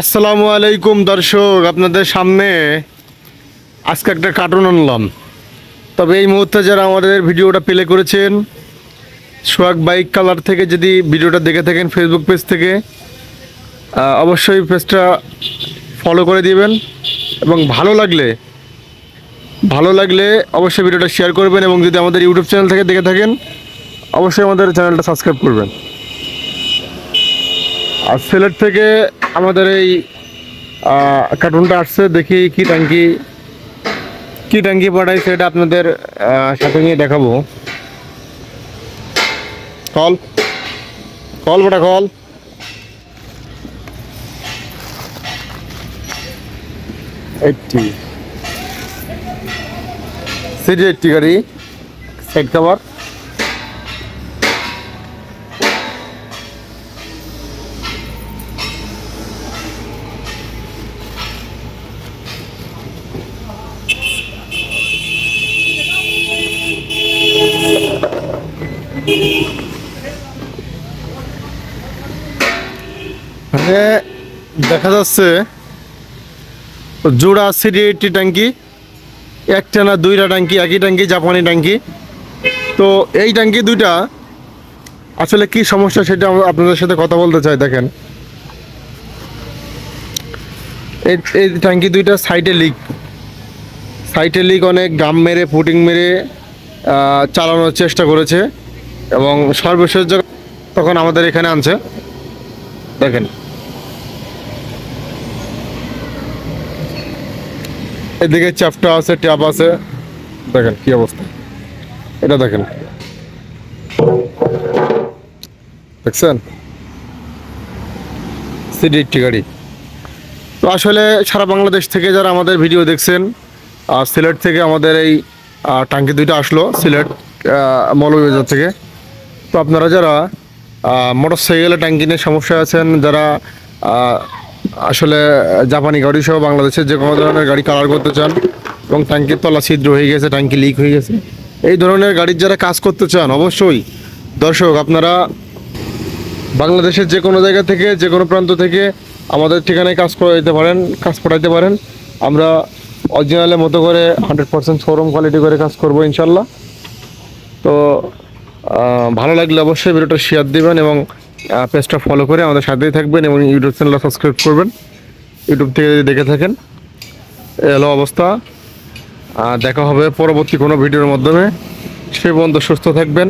আসসালামু আলাইকুম দর্শক, আপনাদের সামনে আজকে একটা কার্টুন আনলাম। তবে এই মুহূর্তে যারা আমাদের ভিডিওটা প্লে করেছেন সোয়াগ বাইক কালার থেকে যদি ভিডিওটা দেখে থাকেন ফেসবুক পেজ থেকে অবশ্যই পেজটা ফলো করে দিবেন এবং ভালো লাগলে ভালো লাগলে অবশ্যই ভিডিওটা শেয়ার করবেন এবং যদি আমাদের ইউটিউব চ্যানেল থেকে দেখে থাকেন, অবশ্যই আমাদের চ্যানেলটা সাবস্ক্রাইব করবেন। আর সিলেট থেকে আমাদের এই কার্টুনটা আসছে দেখি কি ট্যাঙ্কি কি ট্যাঙ্কি পাঠাই সেটা আপনাদের সাথে নিয়ে দেখাবো। কল। কল বটা কল। এইটটি। সিডি এইটটি গাড়ি সাইড কাভার মানে দেখা যাচ্ছে জোড়া সিডি এইটটি ট্যাঙ্কি একটা না দুইটা ট্যাঙ্কি, একই ট্যাঙ্কি, জাপানি ট্যাঙ্কি। তো এই ট্যাঙ্কি দুইটা, আসলে কি সমস্যা সেটা আপনাদের সাথে কথা বলতে চাই, দেখেন। এই এই ট্যাঙ্কি দুইটা সাইডে লিক সাইডে লিক অনেক গাম মেরে ফুটিং মেরে চালানোর চেষ্টা করেছে। এবং সর্বশেষ তখন আমাদের এখানে আনছে। দেখেন। এদিকে চ্যাপটা আছে, ট্যাপ আছে। দেখেন কি অবস্থা। এটা দেখেন। দেখছেন? সিডি একটি গাড়ি। তো আসলে সারা বাংলাদেশ থেকে যারা আমাদের ভিডিও দেখছেন সিলেট থেকে আমাদের এই টাঙ্কি দুইটা আসলো, সিলেট মৌলভীবাজার থেকে। তো আপনারা যারা মোটর সাইকেলে ট্যাঙ্কি নিয়ে সমস্যা আছেন, যারা আসলে জাপানি গাড়ি সহ বাংলাদেশের যে কোনো ধরনের গাড়ি কালার করতে চান এবং ট্যাঙ্কির তলা ছিদ্র হয়ে গেছে, ট্যাঙ্কি লিক হয়ে গেছে, এই ধরনের গাড়ির যারা কাজ করতে চান, অবশ্যই দর্শক, আপনারা বাংলাদেশের যে কোনো জায়গা থেকে, যে কোনো প্রান্ত থেকে আমাদের ঠিকানায় কাজ করে দিতে পারেন, কাজ পড়াইতে পারেন। আমরা অরিজিনালের মতো করে হান্ড্রেড পার্সেন্ট শোরুম কোয়ালিটি করে কাজ করব, ইনশাল্লাহ। তো ভালো লাগলে অবশ্যই ভিডিওটা শেয়ার দিবেন এবং পেজটা ফলো করে আমাদের সাথেই থাকবেন এবং ইউটিউব চ্যানেলটা সাবস্ক্রাইব করবেন। ইউটিউব থেকে যদি দেখে থাকেন, এলো অবস্থা। দেখা হবে পরবর্তী কোনো ভিডিওর মাধ্যমে। সে পর্যন্ত সুস্থ থাকবেন,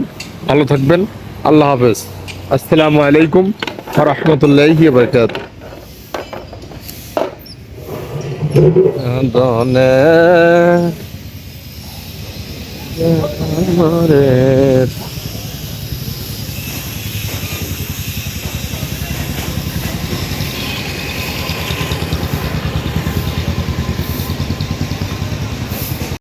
ভালো থাকবেন। আল্লাহ হাফেজ। আসসালামু আলাইকুম রহমতুল্লাহি বরকাত দনে